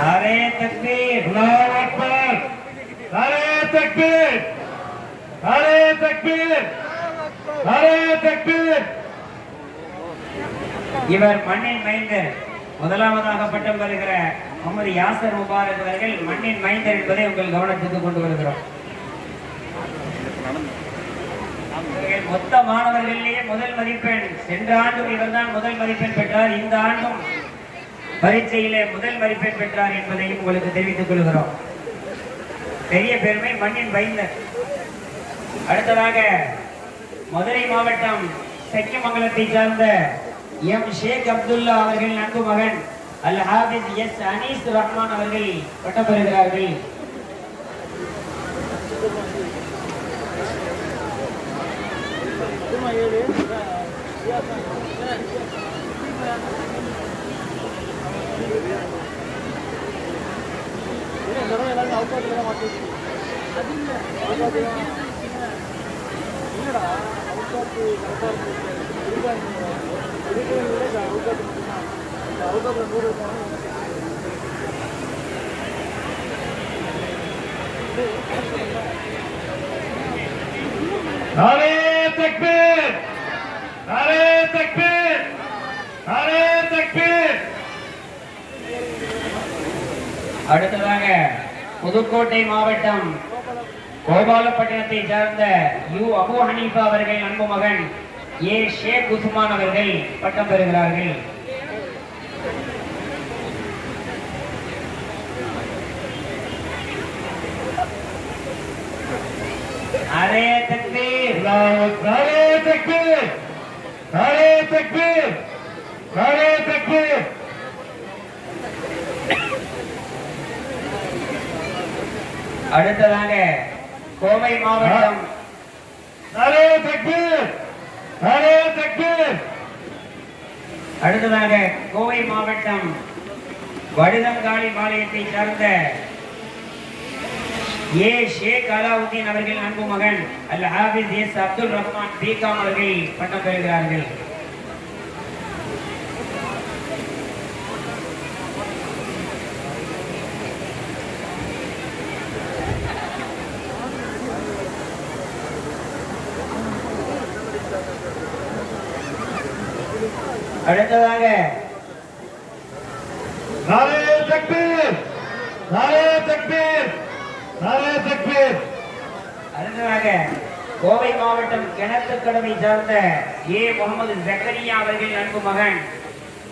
नारे तकबीर अल्लाह अकबर नारे तकबीर नारे तकबीर नारे तकबीर இவர் மண்ணின் மைந்தர் முதலாவதாக பட்டம் பெறுகிற முகமது யாசர் முபாரக் அவர்கள் மண்ணின் மைந்தர் என்பதை உங்கள் கவனத்துக்கு கொண்டு வருகிறோம் இவர்கள் மொத்த மாணவர்களிலேயே முதல் மதிப்பெண் சென்ற ஆண்டும் இவர்தான் முதல் மதிப்பெண் பெற்றார் இந்த ஆண்டும் பரீட்சையிலே முதல் மதிப்பெண் பெற்றார் என்பதையும் உங்களுக்கு தெரிவித்துக் கொள்கிறோம். பெரிய பெருமை மண்ணின் பைந்தர் அடுத்ததாக மதுரை மாவட்டம் செக்கிமங்கலத்தை சார்ந்த எம். ஷேக் அப்துல்லா அவர்கள் நன்கு மகன் அல் ஹாபிஸ் எஸ். அனீஸ் ரஹ்மான் அவர்கள் பட்டம் பெறுகிறார்கள் नारे নারে দেখবে নারে দেখবে அடுத்ததாக புதுக்கோட்டை மாவட்டம் கோபாலப்பட்டினத்தை சேர்ந்த யு அபு ஹனீஃபா அவர்கள் அன்பு மகன் ஏ ஷேக் உஸ்மான் அவர்கள் பட்டம் பெறுகிறார்கள். அரே தக்பீர். அரே தக்பீர். அரே அடுத்ததாக கோவை மாவட்டம். அடுத்ததாக கோவை மாவட்டம் வடுதங்காளி பாளையத்தை சார்ந்த ஏ. ஷேக் அலாவுதீன் அவர்கள் அன்பு மகன் அல் ஹாபிஸ் எஸ் அப்துல் ரஹ்மான் பிகாம் அவர்கள் பட்டம் பெறுகிறார்கள் அடுத்ததாக அடுத்ததாக கோவை மாவட்டம் கிணத்துக்கடவை சார்ந்த ஏ. முகமது ஜக்கரியா அவர்கள் அன்பு மகன்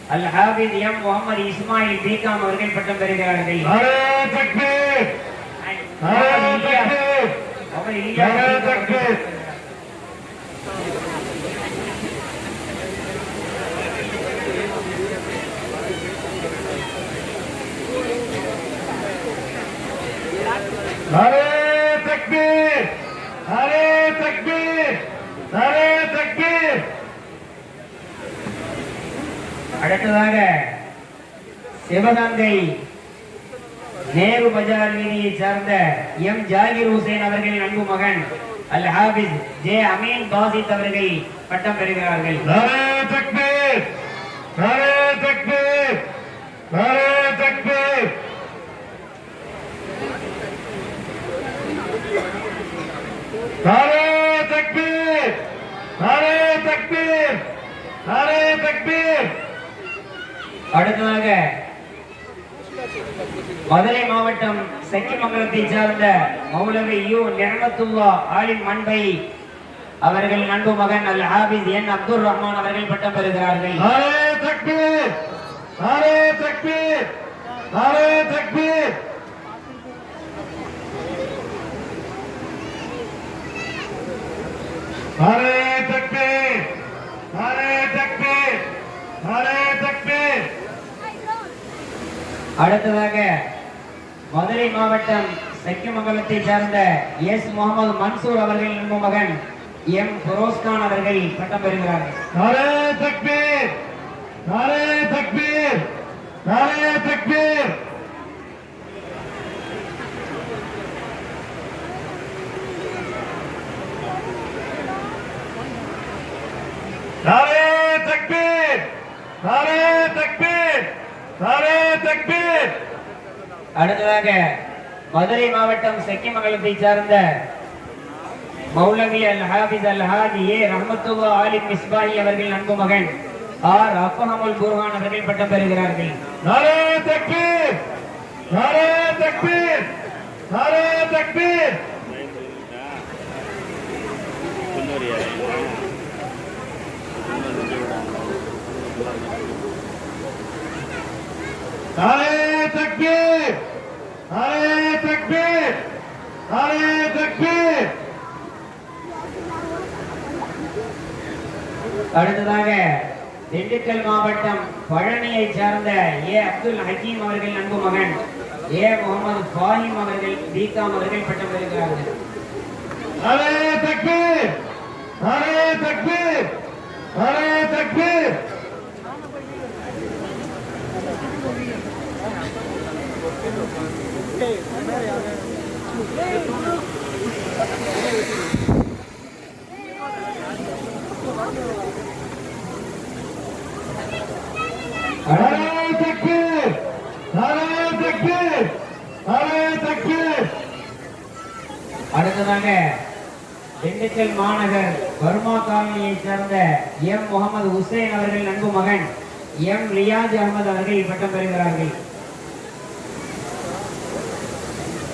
அல் ஹாபித் எம். முகமது இஸ்மாயில் பிகாம் அவர்கள் பட்டம் பெறுகிறார்கள். அவர் இந்தியா. அடுத்ததாக சிவகங்கை நேரு பஜார் வீதியை சார்ந்த எம். ஜாகிர் ஹுசேன் அவர்களின் அன்பு மகன் அல் ஹாபிஸ் ஜே. அமீன் பாசித் அவர்கள் பட்டம் பெறுகிறார்கள். அடுத்ததாக மதுரை மாவட்டம் செக்கிமங்கலத்தை சார்ந்த மௌலவி யு நிர்மத்துல்லா ஆலிம் மண்பை அவர்கள் அன்பு மகன் அல் ஹாபிஸ் என் அப்துல் ரஹ்மான் அவர்கள் பட்டம் பெறுகிறார்கள். ஹரே தக்பீர் ஹரே தக்பீர் ஹரே அடுத்ததாக மதுரை மாவட்டம் செக்கிமங்கலத்தை சேர்ந்த எஸ். முகமது மன்சூர் அவர்களின் அன்பு மகன் எம். ஃபரோஸ்கான் அவர்கள் பட்டம் பெறுகிறார்கள் நாரே தக்பீர்! நாரே தக்பீர்! நாரே தக்பீர்! நாரே தக்பீர்! நாரே தக்பீர்! அடுத்ததாக மதுரை மாவட்டம் செக்கி செக்கிமங்கலத்தை சார்ந்த மௌலவி அல் ஹாபிஸ் அல் ஹாஜி ஏ ரஹமத்துல்லா ஆலிம் மிஸ்பாயி அவர்கள் அன்பு மகன் ஆர் அப்பஹமுல் குர்ஹான் அவர்கள் பட்டம் பெறுகிறார்கள். நாரே தக்பீர். நாரே தக்பீர். நாரே தக்பீர். நாளே தக்பீர் நாளே தக்பீர் நாளே தக்பீர் அடுத்ததாக திண்டுக்கல் மாவட்டம் பழனியை சார்ந்த ஏ. அப்துல் ஹக்கீம் அவர்கள் அன்பு மகன் ஏ. முகமது ஃபாஹிம் அவர்கள் பீகாம் அவர்கள் பட்டம் பெறுகிறார்கள் அரே தக்பீர் அரே தக்பீர் அடுத்ததாக திண்டுக்கல் மாநகர் பர்மா காலனியை சேர்ந்த எம் முகமது ஹுசைன் அவர்கள் நண்பு மகன் எம் ரியாஜ் அகமது அவர்கள் பட்டம் பெறுகிறார்கள்.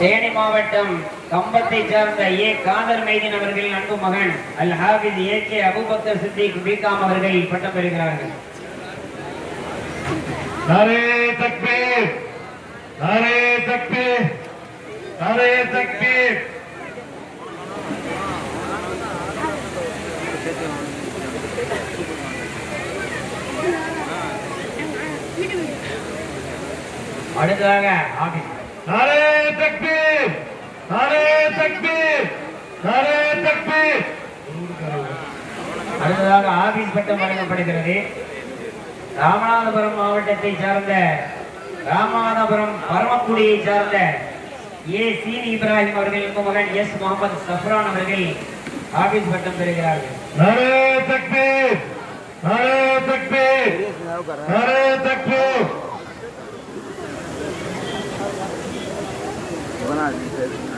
தேனி மாவட்டம் கம்பத்தை சார்ந்த ஏ. காதர் மைதீன் அவர்களின் அன்பு மகன் Al Hafiz A. K. Abubakar Siddique BCom அவர்கள் பட்டம் பெறுகிறார்கள். நாரே தக்பீர் நாரே தக்பீர் நாரே தக்பீர் அடுத்ததாக ஆபீஸ் நாரே சக்தி! நானே சக்தி! நானே சக்தி! அடுத்ததாக ஆவின் பட்டம் வழங்கப்படுகிறது. ராமநாதபுரம் மாவட்டத்தை சார்ந்த ராமநாதபுரம் பரமக்குடியை சார்ந்த ஏ சீனி இப்ராஹிம் அவர்கள் மகன் எஸ் முகமது சஃப்ரான் அவர்கள் ஆபீஸ் பட்டம் பெறுகிறார்கள். நானே சக்தி! நானே சக்தி! நானே சக்தி! personagem, entendeu?